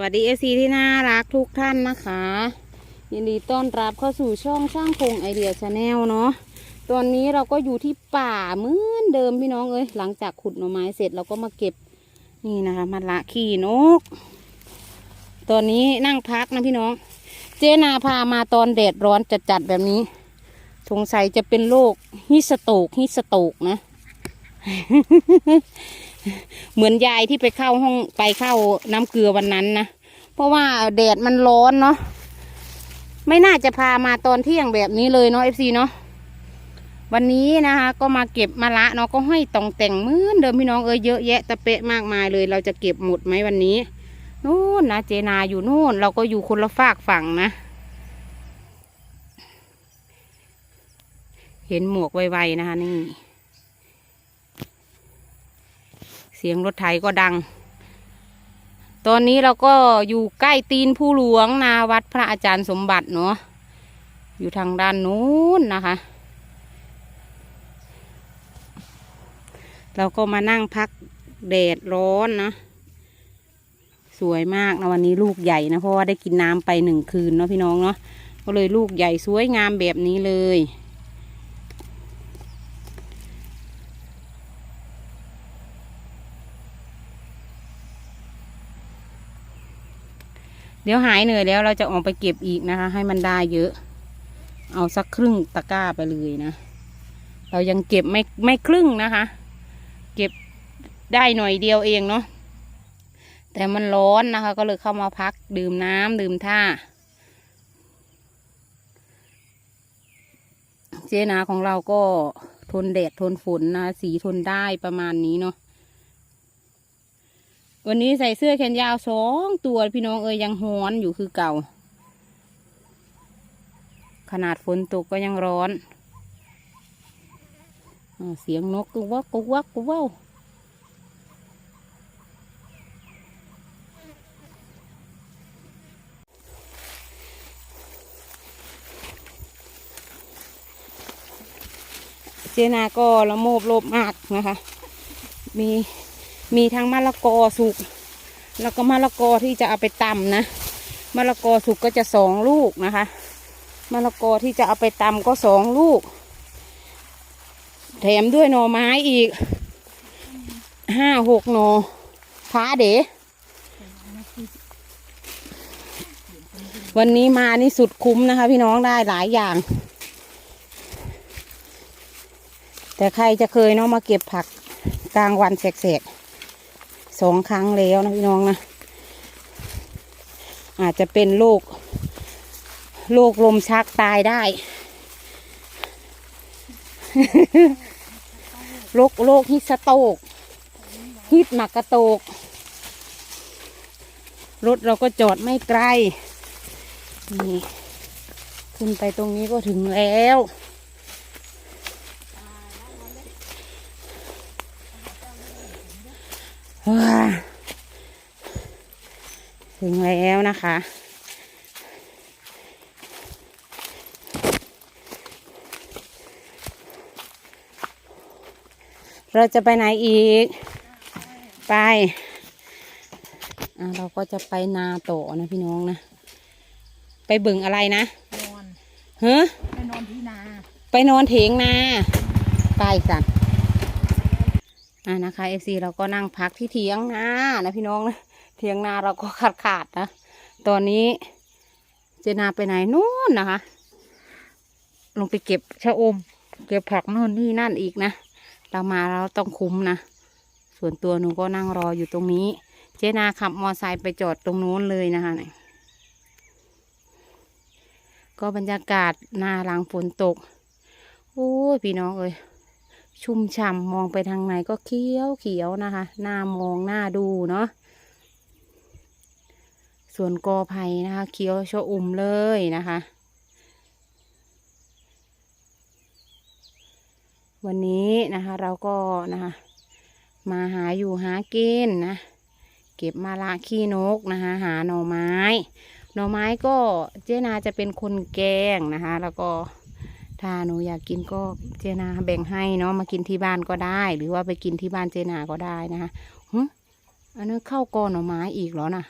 วัสดีเอซีที่น่ารักทุกท่านนะคะ ยินดีต้อนรับเข้าสู่ช่องช่างพงไอเดียชาแนลเนาะตอนนี้เราก็อยู่ที่ป่าเหมือนเดิมพี่น้องเอ้ยหลังจากขุดหน่อไม้เสร็จเราก็มาเก็บนี่นะคะมาละขี้นก ตอนนี้นั่งพักนะพี่น้อง เจนาพามาตอนแดดร้อนจัดๆแบบนี้สงสัยจะเป็นโรคฮิสโตกฮิสโตกนะ เหมือนยายที่ไปเข้าห้องไปเข้าน้ำเกลือวันนั้นนะเพราะว่าแดดมันร้อนเนาะไม่น่าจะพามาตอนเที่ยงแบบนี้เลยเนาะเอฟซีเนาะวันนี้นะคะ ก็มาเก็บมาละเนาะก็ให้ตองแต่งเมือนเดิมพี่น้องเอ้ยเยอะแยะตะเปะมากมายเลย เราจะเก็บหมดไหมวันนี้นู่นนะเจนาอยู่นู่น เราก็อยู่คนละฝากฝั่งนะ เห็นหมวกไวๆนะคะนี่ เสียงรถไถก็ดัง ตอนนี้เราก็อยู่ใกล้ตีนผู้หลวงนาวัดพระอาจารย์สมบัติเนาะอยู่ทางด้านนู้นนะคะ เราก็มานั่งพักแดดร้อนนะ สวยมากนะวันนี้ลูกใหญ่นะ เพราะว่าได้กินน้ำไปหนึ่งคืนเนาะพี่น้องเนาะก็เลยลูกใหญ่สวยงามแบบนี้เลย เดี๋ยวหายเหนื่อยแล้วเราจะออกไปเก็บอีกนะคะ ให้มันได้เยอะ เอาสักครึ่งตะกร้าไปเลยนะ เรายังเก็บไม่ไม่ครึ่งนะคะ เก็บได้หน่อยเดียวเองเนาะแต่มันร้อนนะคะ ก็เลยเข้ามาพักดื่มน้ำดื่มท่า เจนาของเราก็ทนแดดทนฝนนะ สีทนได้ประมาณนี้เนาะ วันนี้ใส่เสื้อแขนยาวสองตัวพี่น้องเอ้ยยังฮ้อนอยู่คือเก่า ขนาดฝนตกก็ยังร้อนอเสียงนกกุวักกุวักกุว่าวเจนาก็ละโมบโลบมากนะคะ มี มีทั้งมะละกอสุก แล้วก็มะละกอที่จะเอาไปตำนะมะละกอสุกก็จะสองลูกนะคะมะละกอที่จะเอาไปตำก็สองลูก แถมด้วยหน่อไม้อีกห้าหกหน่อฟ้าเด๋วันนี้มานี่สุดคุ้มนะคะ พี่น้องได้หลายอย่าง แต่ใครจะเคยเนาะมาเก็บผักกลางวันแสกๆ สองครั้งแล้วนะพี่น้องนะ อาจจะเป็นโรคโรคลมชักตายได้โรคโรคฮิสโตก ฮิตหมักกระโตก รถเราก็จอดไม่ไกล นี่ ขึ้นไปตรงนี้ก็ถึงแล้ว ว้า ถึงแล้วนะคะ เราจะไปไหนอีก ไปอะเราก็จะไปนาโตอนะพี่น้องนะ ไปบึงอะไรนะ นอนเฮ้ไปนอนที่นา ไปนอนเถียงนา ไปกัน อ่านะคะเอฟซีเราก็นั่งพักที่เถียงนานะพี่น้องนะเถียงนาเราก็ขาดขาดๆนะตอนนี้เจนาไปไหนนู่นนะคะ ลงไปเก็บชะอม เก็บผักนู่นนี่นั่นอีกนะเรามาเราต้องคุ้มนะส่วนตัวหนูก็นั่งรออยู่ตรงนี้ เจนาขับมอไซค์ไปจอดตรงนู้นเลยนะคะนี่ยก็บรรยากาศหน้าหลังฝนตกโอ้ยพี่น้องเอ้ย ชุ่มฉ่ำมองไปทางไหนก็เขียวเขียวนะคะหน้ามองหน้าดูเนาะส่วนกอไผ่นะคะ เขียวชอุ่มเลยนะคะ วันนี้นะคะเราก็นะคะมาหาอยู่หากินนะ เก็บมาละขี้นกนะคะหาหน่อไม้ หน่อไม้ก็เจนาจะเป็นคนแกงนะคะ แล้วก็ ถ้าหนูอยากกินก็เจนาแบ่งให้เนาะมากินที่บ้านก็ได้ หรือว่าไปกินที่บ้านเจนาก็ได้นะคะหึอันนี้เข้าก้อนหน่อไม้อีกเหรอน่ะ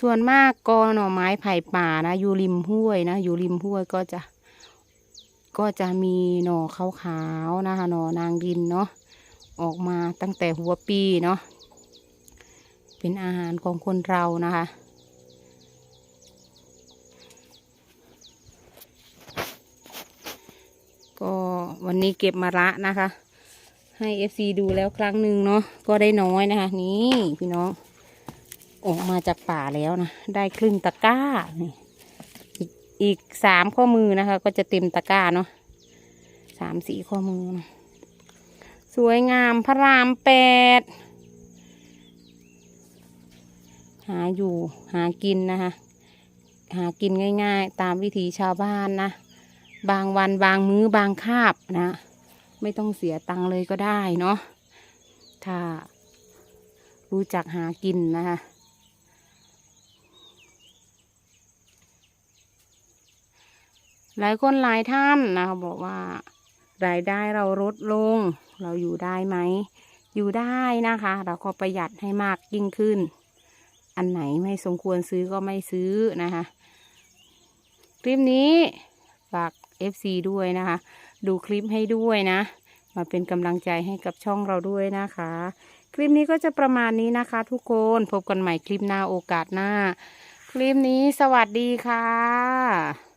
ส่วนมากกอหน่อไม้ไผ่ป่านะอยู่ริมห้วยนะอยู่ริมห้วยก็จะ ก็จะมีหน่อขาวๆนะคะหน่อนางดินเนาะออกมาตั้งแต่หัวปีเนาะเป็นอาหารของคนเรานะคะ ก็วันนี้เก็บมาละนะคะ ให้เอฟซีดูแล้วครั้งหนึ่งเนาะก็ได้น้อยนะคะ นี่พี่น้องออกมาจากป่าแล้วนะ ได้ครึ่งตะกร้านี่อีกอีกสามข้อมือนะคะ ก็จะเต็มตะกร้าเนาะสามสี่ข้อมือนะสวยงามพระรามแปดหาอยู่หากินนะคะ หากินง่ายๆ ตามวิถีชาวบ้านนะ บางวันบางมื้อบางคาบนะ ไม่ต้องเสียตังค์เลยก็ได้เนาะถ้า รู้จักหากินนะคะหลายคนหลายท่านนะคะบอกว่ารายได้เราลดลง เราอยู่ได้ไหม อยู่ได้นะคะ เราก็ประหยัดให้มากยิ่งขึ้น อันไหนไม่สมควรซื้อก็ไม่ซื้อนะคะ คลิปนี้ฝาก FC ด้วยนะคะ ดูคลิปให้ด้วยนะ มาเป็นกำลังใจให้กับช่องเราด้วยนะคะ คลิปนี้ก็จะประมาณนี้นะคะ ทุกคนพบกันใหม่คลิปหน้าโอกาสหน้า คลิปนี้สวัสดีค่ะ